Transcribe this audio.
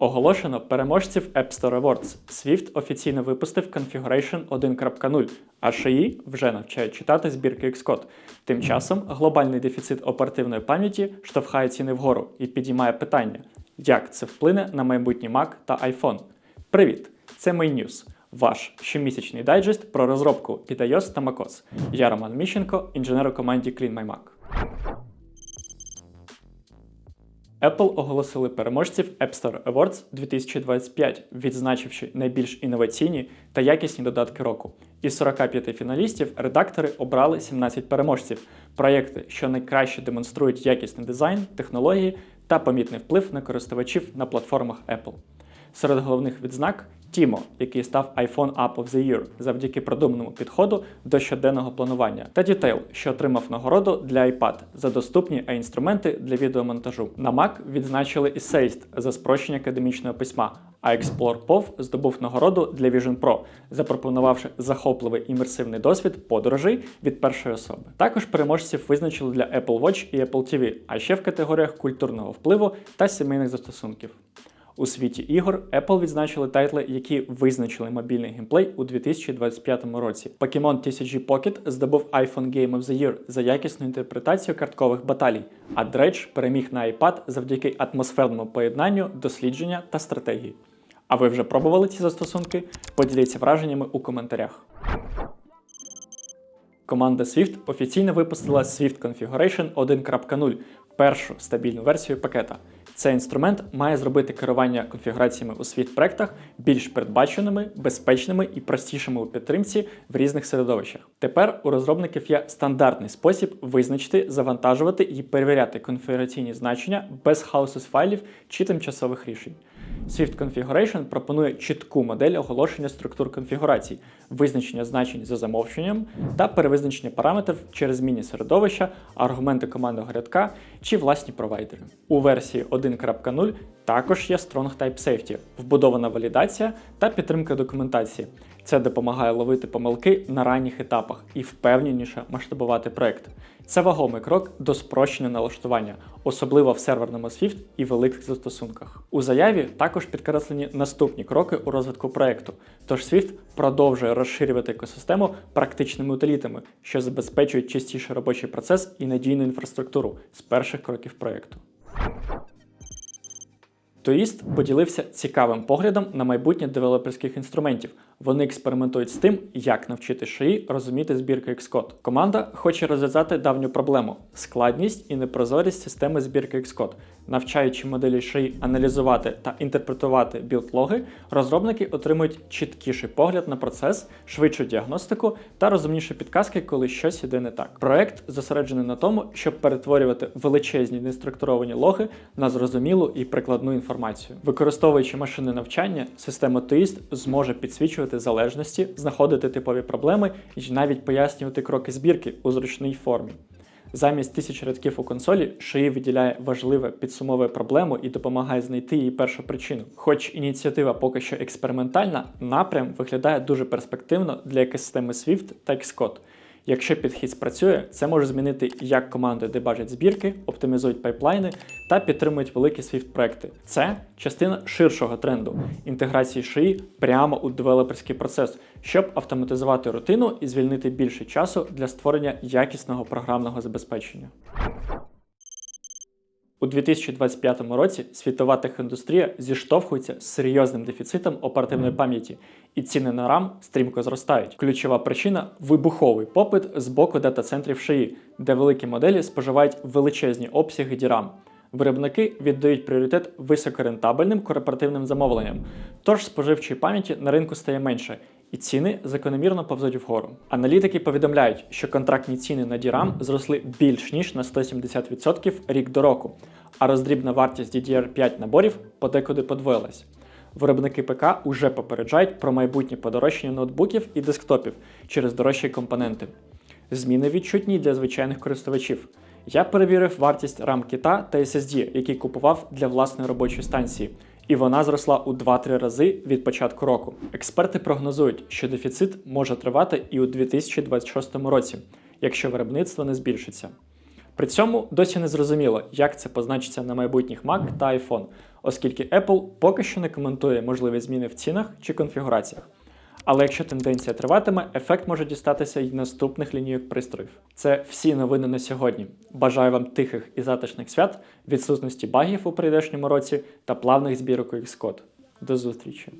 Оголошено переможців App Store Awards. Swift офіційно випустив Configuration 1.0, а шиї вже навчають читати збірки Xcode. Тим часом глобальний дефіцит оперативної пам'яті штовхає ціни вгору і підіймає питання, як це вплине на майбутній Mac та iPhone. Привіт! Це MyNews, ваш щомісячний дайджест про розробку під iOS та macOS. Я Роман Міщенко, інженер у команді CleanMyMac. Apple оголосили переможців App Store Awards 2025, відзначивши найбільш інноваційні та якісні додатки року. Із 45 фіналістів редактори обрали 17 переможців, проєкти, що найкраще демонструють якісний дизайн, технології та помітний вплив на користувачів на платформах Apple. Серед головних відзнак Timo, який став iPhone App of the Year завдяки продуманому підходу до щоденного планування, та Detail, що отримав нагороду для iPad за доступні інструменти для відеомонтажу. На Mac відзначили Essayist за спрощення академічного письма, а Explore POV здобув нагороду для Vision Pro, запропонувавши захопливий імерсивний досвід подорожей від першої особи. Також переможців визначили для Apple Watch і Apple TV, а ще в категоріях культурного впливу та сімейних застосунків. У світі ігор Apple відзначили тайтли, які визначили мобільний геймплей у 2025 році. Pokemon TCG Pocket здобув iPhone Game of the Year за якісну інтерпретацію карткових баталій, а Dredge переміг на iPad завдяки атмосферному поєднанню, дослідження та стратегії. А ви вже пробували ці застосунки? Поділіться враженнями у коментарях. Команда Swift офіційно випустила Swift Configuration 1.0, першу стабільну версію пакета. Цей інструмент має зробити керування конфігураціями у світ проектах більш передбаченими, безпечними і простішими у підтримці в різних середовищах. Тепер у розробників є стандартний спосіб визначити, завантажувати і перевіряти конфігураційні значення без хаосу з файлів чи тимчасових рішень. Swift Configuration пропонує чітку модель оголошення структур конфігурацій, визначення значень за замовченням та перевизначення параметрів через міні-середовища, аргументи командного рядка чи власні провайдери. У версії 1.0 також є Strong Type Safety, вбудована валідація та підтримка документації. Це допомагає ловити помилки на ранніх етапах і впевненіше масштабувати проект. Це вагомий крок до спрощення налаштування, особливо в серверному Swift і великих застосунках. У заяві також підкреслені наступні кроки у розвитку проекту. Тож Swift продовжує розширювати екосистему практичними утилітами, що забезпечують чистіший робочий процес і надійну інфраструктуру з перших кроків проекту. Туїст поділився цікавим поглядом на майбутнє девелоперських інструментів. Вони експериментують з тим, як навчити шиї розуміти збірки Xcode. Команда хоче розв'язати давню проблему складність і непрозорість системи збірки Xcode. Навчаючи моделі шиї аналізувати та інтерпретувати білд-логи, розробники отримують чіткіший погляд на процес, швидшу діагностику та розумніші підказки, коли щось іде не так. Проект зосереджений на тому, щоб перетворювати величезні неструктуровані логи на зрозумілу і прикладну інформацію. Використовуючи машини навчання, система TUIST зможе підсвічувати залежності, знаходити типові проблеми і навіть пояснювати кроки збірки у зручній формі. Замість тисяч рядків у консолі шиї виділяє важливе, підсумовує проблему і допомагає знайти її першу причину. Хоч ініціатива поки що експериментальна, напрям виглядає дуже перспективно для екосистеми Swift та Xcode. Якщо підхід спрацює, це може змінити, як команди дебажать збірки, оптимізують пайплайни та підтримують великі Swift проекти. Це частина ширшого тренду інтеграції шиї прямо у девелоперський процес, щоб автоматизувати рутину і звільнити більше часу для створення якісного програмного забезпечення. У 2025 році світова техіндустрія зіштовхується з серйозним дефіцитом оперативної пам'яті, і ціни на RAM стрімко зростають. Ключова причина вибуховий попит з боку дата-центрів шиї, де великі моделі споживають величезні обсяги DRAM. Виробники віддають пріоритет високорентабельним корпоративним замовленням, тож споживчої пам'яті на ринку стає менше, і ціни закономірно повзуть вгору. Аналітики повідомляють, що контрактні ціни на DRAM зросли більш ніж на 170% рік до року, а роздрібна вартість DDR5 наборів подекуди подвоїлась. Виробники ПК уже попереджають про майбутнє подорожчання ноутбуків і десктопів через дорожчі компоненти. Зміни відчутні для звичайних користувачів. Я перевірив вартість RAM кита та SSD, який купував для власної робочої станції, і вона зросла у 2-3 рази від початку року. Експерти прогнозують, що дефіцит може тривати і у 2026 році, якщо виробництво не збільшиться. При цьому досі не зрозуміло, як це позначиться на майбутніх Mac та iPhone, оскільки Apple поки що не коментує можливі зміни в цінах чи конфігураціях. Але якщо тенденція триватиме, ефект може дістатися й наступних лінійок пристроїв. Це всі новини на сьогодні. Бажаю вам тихих і затишних свят, відсутності багів у прийдешньому році та плавних збірок у Xcode. До зустрічі!